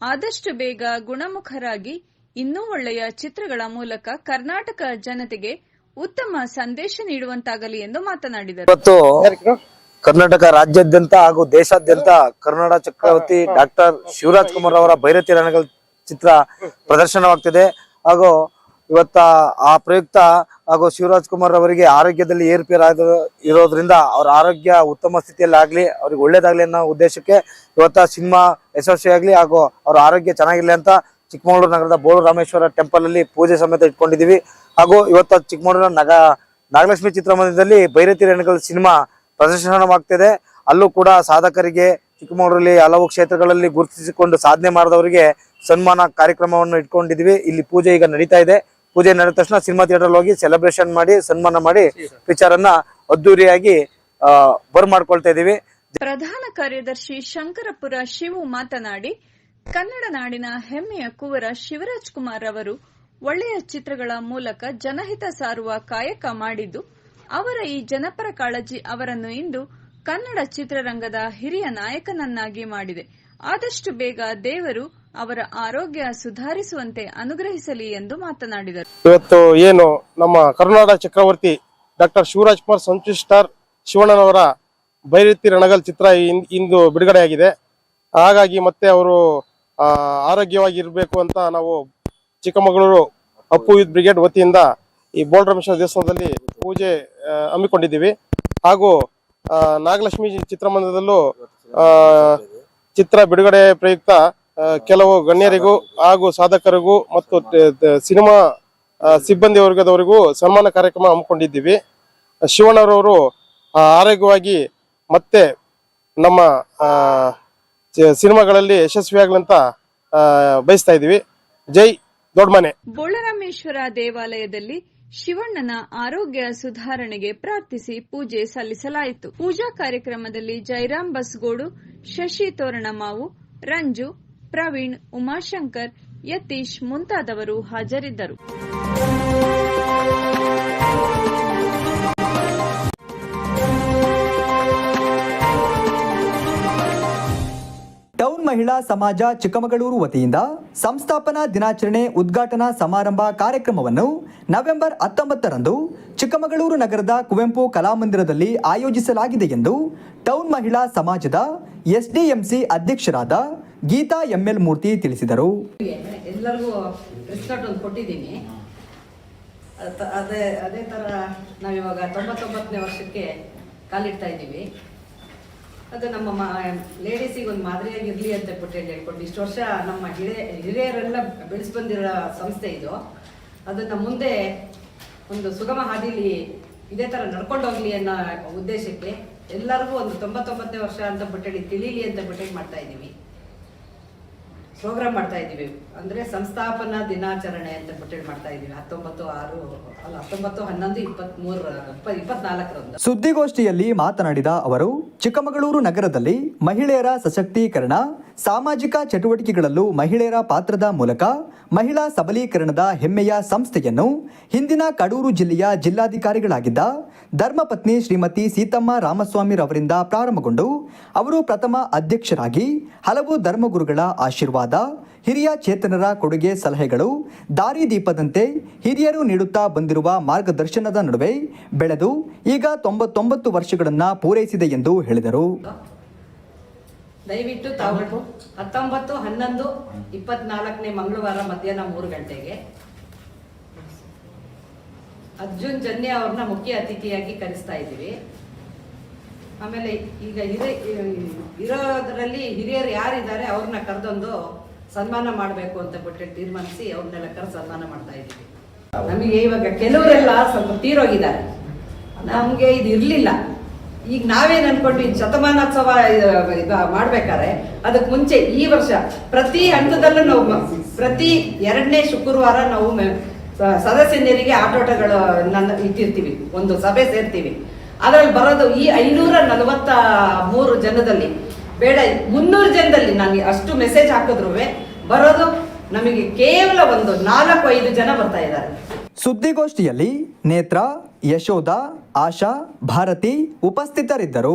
ಆದಷ್ಟು ಬೇಗ ಗುಣಮುಖರಾಗಿ, ಇನ್ನೂ ಒಳ್ಳೆಯ ಚಿತ್ರಗಳ ಮೂಲಕ ಕರ್ನಾಟಕ ಜನತೆಗೆ ಉತ್ತಮ ಸಂದೇಶ ನೀಡುವಂತಾಗಲಿ ಎಂದು ಮಾತನಾಡಿದರು. ಕರ್ನಾಟಕ ರಾಜ್ಯಾದ್ಯಂತ ಹಾಗೂ ದೇಶಾದ್ಯಂತ ಕನ್ನಡ ಚಕ್ರವರ್ತಿ ಡಾಕ್ಟರ್ ಶಿವರಾಜ್ ಕುಮಾರ್ ಅವರ ಭೈರತಿ ಚಿತ್ರ ಪ್ರದರ್ಶನವಾಗ್ತಿದೆ. ಹಾಗೂ ಇವತ್ತ ಆ ಪ್ರಯುಕ್ತ ಹಾಗೂ ಶಿವರಾಜ್ ಕುಮಾರ್ ಅವರಿಗೆ ಆರೋಗ್ಯದಲ್ಲಿ ಏರುಪೇರಾಗಿ ಇರೋದ್ರಿಂದ ಅವ್ರ ಆರೋಗ್ಯ ಉತ್ತಮ ಸ್ಥಿತಿಯಲ್ಲಿ ಆಗ್ಲಿ ಅವ್ರಿಗೆ ಒಳ್ಳೇದಾಗ್ಲಿ ಅನ್ನೋ ಉದ್ದೇಶಕ್ಕೆ ಇವತ್ತ ಸಿನಿಮಾ ಯಶಸ್ವಿಯಾಗ್ಲಿ ಹಾಗೂ ಅವ್ರ ಆರೋಗ್ಯ ಚೆನ್ನಾಗಿರ್ಲಿ ಅಂತ ಚಿಕ್ಕಮಗಳೂರು ನಗರದ ಬೋಳು ರಾಮೇಶ್ವರ ಟೆಂಪಲ್ ಅಲ್ಲಿ ಪೂಜೆ ಸಮೇತ ಇಟ್ಕೊಂಡಿದೀವಿ ಹಾಗೂ ಇವತ್ತ ಚಿಕ್ಕಮಗಳೂರಿನ ನಗ ನಾಗಲಕ್ಷ್ಮಿ ಚಿತ್ರಮಂದಿರದಲ್ಲಿ ಭೈರತಿ ರೇಣುಗಳ ಸಿನಿಮಾ ಪ್ರದರ್ಶನವಾಗ್ತಿದೆ. ಅಲ್ಲೂ ಕೂಡ ಸಾಧಕರಿಗೆ ಚಿಕ್ಕಮಗಳೂರಲ್ಲಿ ಹಲವು ಕ್ಷೇತ್ರಗಳಲ್ಲಿ ಗುರುತಿಸಿಕೊಂಡು ಸಾಧನೆ ಮಾಡಿದವರಿಗೆ ಸನ್ಮಾನ ಕಾರ್ಯಕ್ರಮವನ್ನು ಇಟ್ಕೊಂಡಿದ್ವಿ ಇಲ್ಲಿ ಪೂಜೆ ಈಗ ನಡೀತಾ ಇದೆ. ಪೂಜೆ ನಡೆದ ತಕ್ಷಣ ಸಿನಿಮಾ ಥಿಯೇಟರ್ ಹೋಗಿ ಸೆಲೆಬ್ರೇಷನ್ ಮಾಡಿ, ಸನ್ಮಾನ ಮಾಡಿ ಪಿಕ್ಚರ್ ಅನ್ನ ಅದ್ದೂರಿಯಾಗಿ ಬರ್ ಮಾಡ್ಕೊಳ್ತಾ ಇದೀವಿ ಪ್ರಧಾನ ಕಾರ್ಯದರ್ಶಿ ಶಂಕರಪುರ ಶಿವು ಮಾತನಾಡಿ, ಕನ್ನಡ ನಾಡಿನ ಹೆಮ್ಮೆಯ ಕುವರ ಶಿವರಾಜ್ ಕುಮಾರ್ ಅವರು ಒಳ್ಳೆಯ ಚಿತ್ರಗಳ ಮೂಲಕ ಜನಹಿತ ಸಾರುವ ಕಾಯಕ ಮಾಡಿದ್ದು, ಅವರ ಈ ಜನಪರ ಕಾಳಜಿ ಅವರನ್ನು ಇಂದು ಕನ್ನಡ ಚಿತ್ರರಂಗದ ಹಿರಿಯ ನಾಯಕನನ್ನಾಗಿ ಮಾಡಿದೆ. ಆದಷ್ಟು ಬೇಗ ದೇವರು ಅವರ ಆರೋಗ್ಯ ಸುಧಾರಿಸುವಂತೆ ಅನುಗ್ರಹಿಸಲಿ ಎಂದು ಮಾತನಾಡಿದರು. ಇವತ್ತು ಏನು ನಮ್ಮ ಕರುನಾಡ ಚಕ್ರವರ್ತಿ doctor Shivaraj Kumar century star ಶಿವಣ್ಣನವರ ಭೈರತಿ ರಣಗಲ್ ಚಿತ್ರ ಇಂದು ಬಿಡುಗಡೆಯಾಗಿದೆ. ಹಾಗಾಗಿ ಮತ್ತೆ ಅವರು ಆರೋಗ್ಯವಾಗಿರಬೇಕು ಅಂತ ನಾವು ಚಿಕ್ಕಮಗಳೂರು ಅಪ್ಪು ಯೂತ್ ಬ್ರಿಗೇಡ್ ವತಿಯಿಂದ ಈ ಬೋಲ್ರಮೇಶ್ವರ ದೇವಸ್ಥಾನದಲ್ಲಿ ಪೂಜೆ ಹಮ್ಮಿಕೊಂಡಿದ್ದೀವಿ. ಹಾಗೂ ನಾಗಲಕ್ಷ್ಮಿ ಚಿತ್ರಮಂದಿರದಲ್ಲೂ ಚಿತ್ರ ಬಿಡುಗಡೆ ಪ್ರಯುಕ್ತ ಕೆಲವು ಗಣ್ಯರಿಗೂ ಹಾಗೂ ಸಾಧಕರಿಗೂ ಮತ್ತು ಸಿನಿಮಾ ಸಿಬ್ಬಂದಿ ವರ್ಗದವರಿಗೂ ಸನ್ಮಾನ ಕಾರ್ಯಕ್ರಮ ಹಮ್ಮಿಕೊಂಡಿದ್ದೀವಿ. ಶಿವಣ್ಣರವರು ಆರೋಗ್ಯವಾಗಿ ಮತ್ತೆ ನಮ್ಮ ಸಿನಿಮಾಗಳಲ್ಲಿ ಯಶಸ್ವಿಯಾಗಲಂತ ಬಯಸ್ತಾ ಇದ್ದೀವಿ. ಜೈ ದೊಡ್ಡಮನೆ. ಬೋಳರಾಮೇಶ್ವರ ದೇವಾಲಯದಲ್ಲಿ ಶಿವಣ್ಣನ ಆರೋಗ್ಯ ಸುಧಾರಣೆಗೆ ಪ್ರಾರ್ಥಿಸಿ ಪೂಜೆ ಸಲ್ಲಿಸಲಾಯಿತು. ಪೂಜಾ ಕಾರ್ಯಕ್ರಮದಲ್ಲಿ ಜೈರಾಮ್ ಬಸ್ಗೋಡು, ಶಶಿ ತೋರಣಮಾವು, ರಂಜು ಪ್ರವೀಣ್, ಉಮಾಶಂಕರ್, ಯತೀಶ್ ಮುಂತಾದವರು ಹಾಜರಿದ್ದರು. ಟೌನ್ ಮಹಿಳಾ ಸಮಾಜ ಚಿಕ್ಕಮಗಳೂರು ವತಿಯಿಂದ ಸಂಸ್ಥಾಪನಾ ದಿನಾಚರಣೆ ಉದ್ಘಾಟನಾ ಸಮಾರಂಭ ಕಾರ್ಯಕ್ರಮವನ್ನು ನವೆಂಬರ್ ಹತ್ತೊಂಬತ್ತರಂದು ಚಿಕ್ಕಮಗಳೂರು ನಗರದ ಕುವೆಂಪು ಕಲಾಮಂದಿರದಲ್ಲಿ ಆಯೋಜಿಸಲಾಗಿದೆ ಎಂದು ಟೌನ್ ಮಹಿಳಾ ಸಮಾಜದ ಎಸ್ಡಿಎಂಸಿ ಅಧ್ಯಕ್ಷರಾದ ಗೀತಾ ಎಂಎಲ್ ಮೂರ್ತಿ ತಿಳಿಸಿದರು. ಎಲ್ಲರಿಗೂ ರಿಸ್ಕಟ್ ಒಂದು ಕೊಟ್ಟಿದ್ದೀನಿ. ಅದ- ಅದೇ ಥರ ನಾವಿವಾಗ ತೊಂಬತ್ತೊಂಬತ್ತನೇ ವರ್ಷಕ್ಕೆ ಕಾಲಿಡ್ತಾ ಇದ್ದೀವಿ. ಅದು ನಮ್ಮ ಮಾ ಲೇಡೀಸಿಗೆ ಒಂದು ಮಾದರಿಯಾಗಿರಲಿ ಅಂತ ಬಿಟ್ಟು ಹೇಳಿ ಹೇಳ್ಕೊಂಡು, ಇಷ್ಟು ವರ್ಷ ನಮ್ಮ ಹಿರಿಯ ಹಿರಿಯರೆಲ್ಲ ಬೆಳೆಸಿ ಬಂದಿರೋ ಸಂಸ್ಥೆ ಇದು. ಅದನ್ನು ಮುಂದೆ ಒಂದು ಸುಗಮ ಹಾದಿಲಿ ಇದೇ ಥರ ನಡ್ಕೊಂಡು ಹೋಗಲಿ ಅನ್ನೋ ಉದ್ದೇಶಕ್ಕೆ ಎಲ್ಲರಿಗೂ ಒಂದು ತೊಂಬತ್ತೊಂಬತ್ತನೇ ವರ್ಷ ಅಂತ ಬಿಟ್ಟೇಳಿ ತಿಳಿಲಿ ಅಂತ ಬಿಟ್ಟೇಳಿ ಮಾಡ್ತಾ ಇದ್ದೀವಿ. ಪ್ರೋಗ್ರಾಮ್ ಮಾಡ್ತಾ ಇದ್ದೀವಿ. ಅಂದ್ರೆ ಸಂಸ್ಥಾಪನಾ ದಿನಾಚರಣೆ ಅಂತ ಬಿಟ್ಟು ಮಾಡ್ತಾ ಇದ್ದೀವಿ. ಹತ್ತೊಂಬತ್ತು ಆರು, ಅಲ್ಲ ಹತ್ತೊಂಬತ್ತು ಹನ್ನೊಂದು ಇಪ್ಪತ್ತ್ಮೂರು ಇಪ್ಪ ಇಪ್ಪತ್ನಾಲ್ಕರಂದು. ಸುದ್ದಿಗೋಷ್ಠಿಯಲ್ಲಿ ಮಾತನಾಡಿದ ಅವರು ಚಿಕ್ಕಮಗಳೂರು ನಗರದಲ್ಲಿ ಮಹಿಳೆಯರ ಸಶಕ್ತೀಕರಣ, ಸಾಮಾಜಿಕ ಚಟುವಟಿಕೆಗಳಲ್ಲೂ ಮಹಿಳೆಯರ ಪಾತ್ರದ ಮೂಲಕ ಮಹಿಳಾ ಸಬಲೀಕರಣದ ಹೆಮ್ಮೆಯ ಸಂಸ್ಥೆಯನ್ನು ಹಿಂದಿನ ಕಡೂರು ಜಿಲ್ಲೆಯ ಜಿಲ್ಲಾಧಿಕಾರಿಗಳಾಗಿದ್ದ ಧರ್ಮಪತ್ನಿ ಶ್ರೀಮತಿ ಸೀತಮ್ಮ ರಾಮಸ್ವಾಮಿ ರವರಿಂದ ಪ್ರಾರಂಭಗೊಂಡು ಅವರು ಪ್ರಥಮ ಅಧ್ಯಕ್ಷರಾಗಿ ಹಲವು ಧರ್ಮಗುರುಗಳ ಆಶೀರ್ವಾದ ಹಿರಿಯ ಚೇತನರ ಕೊಡುಗೆ ಸಲಹೆಗಳು ದಾರಿದೀಪದಂತೆ ಹಿರಿಯರು ನೀಡುತ್ತಾ ಬಂದಿರುವ ಮಾರ್ಗದರ್ಶನದ ನಡುವೆ ಬೆಳೆದು ಈಗ ತೊಂಬತ್ತೊಂಬತ್ತು ವರ್ಷಗಳನ್ನು ಪೂರೈಸಿದೆ ಎಂದು ಹೇಳಿದರು. ದಯವಿಟ್ಟು ತಾವು ಹತ್ತೊಂಬತ್ತು, ಹನ್ನೊಂದು, ಇಪ್ಪತ್ನಾಲ್ಕನೇ ಮಂಗಳವಾರ ಮಧ್ಯಾಹ್ನ ಮೂರು ಗಂಟೆಗೆ ಅರ್ಜುನ್ ಜನ್ಯ ಅವ್ರನ್ನ ಮುಖ್ಯ ಅತಿಥಿಯಾಗಿ ಕರೆಸ್ತಾ ಇದ್ದೀವಿ. ಆಮೇಲೆ ಈಗ ಹಿರಿಯ, ಇರೋದ್ರಲ್ಲಿ ಹಿರಿಯರು ಯಾರಿದ್ದಾರೆ ಅವ್ರನ್ನ ಕರೆದೊಂದು ಸನ್ಮಾನ ಮಾಡಬೇಕು ಅಂತ ಬಿಟ್ಟು ತೀರ್ಮಾನಿಸಿ ಅವ್ರನ್ನೆಲ್ಲ ಕರೆ ಸನ್ಮಾನ ಮಾಡ್ತಾ ಇದ್ದೀವಿ. ನಮಗೆ ಇವಾಗ ಕೆಲವರೆಲ್ಲ ಸ್ವಲ್ಪ ತೀರೋಗಿದ್ದಾರೆ. ನಮಗೆ ಇದು ಇರಲಿಲ್ಲ. ಈಗ ನಾವೇನು ಅನ್ಕೊಂಡ್ವಿ ಶತಮಾನೋತ್ಸವ ಇದು- ಮಾಡ್ಬೇಕಾದ್ರೆ ಅದಕ್ಕೆ ಮುಂಚೆ ಈ ವರ್ಷ ಪ್ರತಿ ಹಂತದಲ್ಲೂ ನಾವು ಪ್ರತಿ ಎರಡನೇ ಶುಕ್ರವಾರ ನಾವು ಸದಸ್ಯನಿಯರಿಗೆ ಆಟೋಟಗಳು ನನ್ನ, ಇಟ್ಟಿರ್ತೀವಿ. ಒಂದು ಸಭೆ ಸೇರ್ತೀವಿ. ಅದರಲ್ಲಿ ಬರೋದು ಈ ಐನೂರ ನಲವತ್ತ ಮೂರು ಜನದಲ್ಲಿ ಬೇಡ. ಮುನ್ನೂರು ಜನದಲ್ಲಿ ನನಗೆ ಅಷ್ಟು ಮೆಸೇಜ್ ಹಾಕಿದ್ರು ಬರೋದು ನಮಗೆ ಕೇವಲ ಒಂದು ನಾಲ್ಕು ಐದು ಜನ ಬರ್ತಾ ಇದ್ದಾರೆ. ಸುದ್ದಿಗೋಷ್ಠಿಯಲ್ಲಿ ನೇತ್ರ, ಯಶೋಧ, ಆಶಾ, ಭಾರತಿ ಉಪಸ್ಥಿತರಿದ್ದರು.